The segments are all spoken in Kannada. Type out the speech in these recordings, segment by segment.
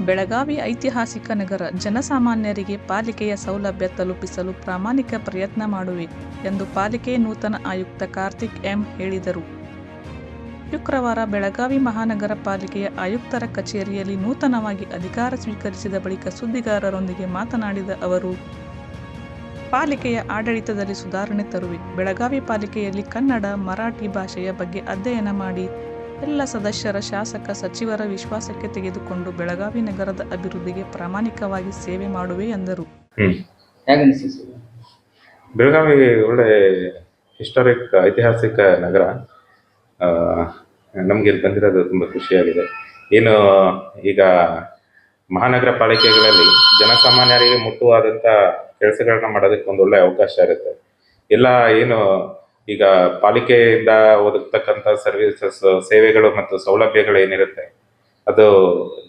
ಬೆಳಗಾವಿ ಐತಿಹಾಸಿಕ ನಗರ ಜನಸಾಮಾನ್ಯರಿಗೆ ಪಾಲಿಕೆಯ ಸೌಲಭ್ಯ ತಲುಪಿಸಲು ಪ್ರಾಮಾಣಿಕ ಪ್ರಯತ್ನ ಮಾಡುವೆ ಎಂದು ಪಾಲಿಕೆ ನೂತನ ಆಯುಕ್ತ ಕಾರ್ತಿಕ್ ಎಂ ಹೇಳಿದರು. ಶುಕ್ರವಾರ ಬೆಳಗಾವಿ ಮಹಾನಗರ ಪಾಲಿಕೆಯ ಆಯುಕ್ತರ ಕಚೇರಿಯಲ್ಲಿ ನೂತನವಾಗಿ ಅಧಿಕಾರ ಸ್ವೀಕರಿಸಿದ ಬಳಿಕ ಸುದ್ದಿಗಾರರೊಂದಿಗೆ ಮಾತನಾಡಿದ ಅವರು, ಪಾಲಿಕೆಯ ಆಡಳಿತದಲ್ಲಿ ಸುಧಾರಣೆ ತರುವೆ. ಬೆಳಗಾವಿ ಪಾಲಿಕೆಯಲ್ಲಿ ಕನ್ನಡ, ಮರಾಠಿ ಭಾಷೆಯ ಬಗ್ಗೆ ಅಧ್ಯಯನ ಮಾಡಿ ಎಲ್ಲ ಸದಸ್ಯರ ಶಾಸಕ ಸಚಿವರ ವಿಶ್ವಾಸಕ್ಕೆ ತೆಗೆದುಕೊಂಡು ಬೆಳಗಾವಿ ನಗರದ ಅಭಿವೃದ್ಧಿಗೆ ಪ್ರಾಮಾಣಿಕವಾಗಿ ಸೇವೆ ಮಾಡುವೆ ಎಂದರು. ಬೆಳಗಾವಿ ಒಳ್ಳೆ ಹಿಸ್ಟಾರಿಕ್ ಐತಿಹಾಸಿಕ ನಗರ. ನಮಗೆ ಇಲ್ಲಿ ಬಂದಿರೋದು ತುಂಬ ಖುಷಿಯಾಗಿದೆ. ಏನು ಈಗ ಮಹಾನಗರ ಪಾಲಿಕೆಗಳಲ್ಲಿ ಜನಸಾಮಾನ್ಯರಿಗೆ ಮುಟ್ಟುವಾದಂಥ ಕೆಲಸಗಳನ್ನ ಮಾಡೋದಕ್ಕೆ ಒಂದು ಒಳ್ಳೆ ಅವಕಾಶ ಇರುತ್ತೆ. ಎಲ್ಲ ಏನು ಈಗ ಪಾಲಿಕೆಯಿಂದ ಒದಗ್ತಕ್ಕಂಥ ಸರ್ವಿಸಸ್ ಸೇವೆಗಳು ಮತ್ತು ಸೌಲಭ್ಯಗಳು ಏನಿರುತ್ತೆ ಅದು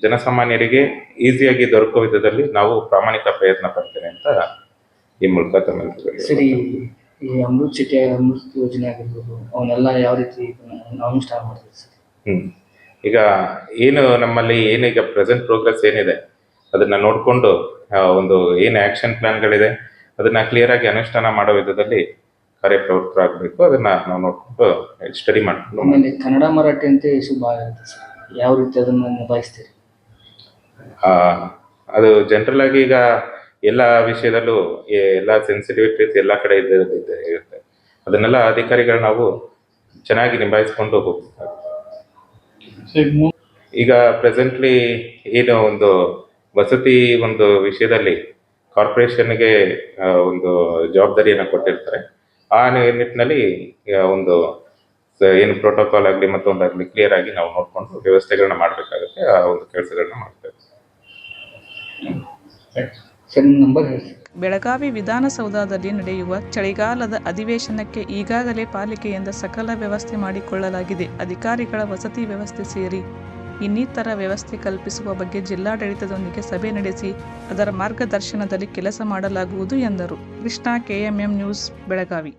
ಜನಸಾಮಾನ್ಯರಿಗೆ ಈಸಿಯಾಗಿ ದೊರಕುವ ವಿಧದಲ್ಲಿ ನಾವು ಪ್ರಾಮಾಣಿಕ ಪ್ರಯತ್ನ ಪಡ್ತೇವೆ ಅಂತ ಈ ಮೂಲಕ ಸರಿ ಈ ಅಮೃತ್ ಸಿಟಿ ಅಮೃತ್ ಯೋಜನೆ ಆಗಿರ್ಬೋದು ಅವನ್ನೆಲ್ಲ ಯಾವ ರೀತಿ ಅನುಷ್ಠಾನ ಮಾಡ್ತೀವಿ ಸರ್? ಹ್ಮ್. ಈಗ ಏನು ನಮ್ಮಲ್ಲಿ ಏನೀಗ ಪ್ರೆಸೆಂಟ್ ಪ್ರೋಗ್ರೆಸ್ ಏನಿದೆ ಅದನ್ನ ನೋಡಿಕೊಂಡು ಒಂದು ಏನು ಆಕ್ಷನ್ ಪ್ಲಾನ್ಗಳಿದೆ ಅದನ್ನ ಕ್ಲಿಯರ್ ಆಗಿ ಅನುಷ್ಠಾನ ಮಾಡೋ ವಿಧದಲ್ಲಿ ಕಾರ್ಯಪ್ರವೃತ್ತರಾಗಬೇಕು ಅದನ್ನ ನಾವು ನೋಡ್ಕೊಂಡು ಸ್ಟಡಿ ಮಾಡ್ಕೊಂಡು ಆಮೇಲೆ ಕನ್ನಡ ಮರಾಠಿ ಅಂತ ಇಶ್ಯೂ ಭಾಳ ಇರುತ್ತೆ ಸರ್. ಯಾವ ರೀತಿ ಅದನ್ನು ನಿಭಾಯಿಸ್ತೀರಿ? ಆ, ಅದು ಜನರಲ್ ಆಗಿ ಈಗ ಎಲ್ಲ ವಿಷಯದಲ್ಲೂ ಎ- ಎಲ್ಲ ಸೆನ್ಸಿಟಿವಿಟೀಸ್ ಎಲ್ಲ ಕಡೆ ಇದ್ದ ಇದ್ದ- ಇರುತ್ತೆ. ಅದನ್ನೆಲ್ಲ ಅಧಿಕಾರಿಗಳು ನಾವು ಚೆನ್ನಾಗಿ ನಿಭಾಯಿಸ್ಕೊಂಡು ಹೋಗ್ಬೇಕು. ಈಗ ಪ್ರೆಸೆಂಟ್ಲಿ ಏನು ಒಂದು ವಸತಿ ಒಂದು ವಿಷಯದಲ್ಲಿ ಕಾರ್ಪೊರೇಷನ್ಗೆ ಒಂದು ಜವಾಬ್ದಾರಿಯನ್ನು ಕೊಟ್ಟಿರ್ತಾರೆ. ಆ ನಿ- ನಿಟ್ಟಿನಲ್ಲಿ ಒಂದು ಏನು ಪ್ರೋಟೋಕಾಲ್ ಆಗಲಿ ಮತ್ತೊಂದಾಗಲಿ ಕ್ಲಿಯರ್ ಆಗಿ ನಾವು ನೋಡಿಕೊಂಡು ವ್ಯವಸ್ಥೆಗಳನ್ನ ಮಾಡಬೇಕಾಗುತ್ತೆ ಆ ಒಂದು ಕೆಲಸಗಳನ್ನ ಮಾಡ್ತೇವೆ. ಬೆಳಗಾವಿ ವಿಧಾನಸೌಧದಲ್ಲಿ ನಡೆಯುವ ಚಳಿಗಾಲದ ಅಧಿವೇಶನಕ್ಕೆ ಈಗಾಗಲೇ ಪಾಲಿಕೆಯಿಂದ ಸಕಲ ವ್ಯವಸ್ಥೆ ಮಾಡಿಕೊಳ್ಳಲಾಗಿದೆ. ಅಧಿಕಾರಿಗಳ ವಸತಿ ವ್ಯವಸ್ಥೆ ಸೇರಿ ಇನ್ನಿತರ ವ್ಯವಸ್ಥೆ ಕಲ್ಪಿಸುವ ಬಗ್ಗೆ ಜಿಲ್ಲಾಡಳಿತದೊಂದಿಗೆ ಸಭೆ ನಡೆಸಿ ಅದರ ಮಾರ್ಗದರ್ಶನದಲ್ಲಿ ಕೆಲಸ ಮಾಡಲಾಗುವುದು ಎಂದರು. Krishna, KMM news, Belagavi.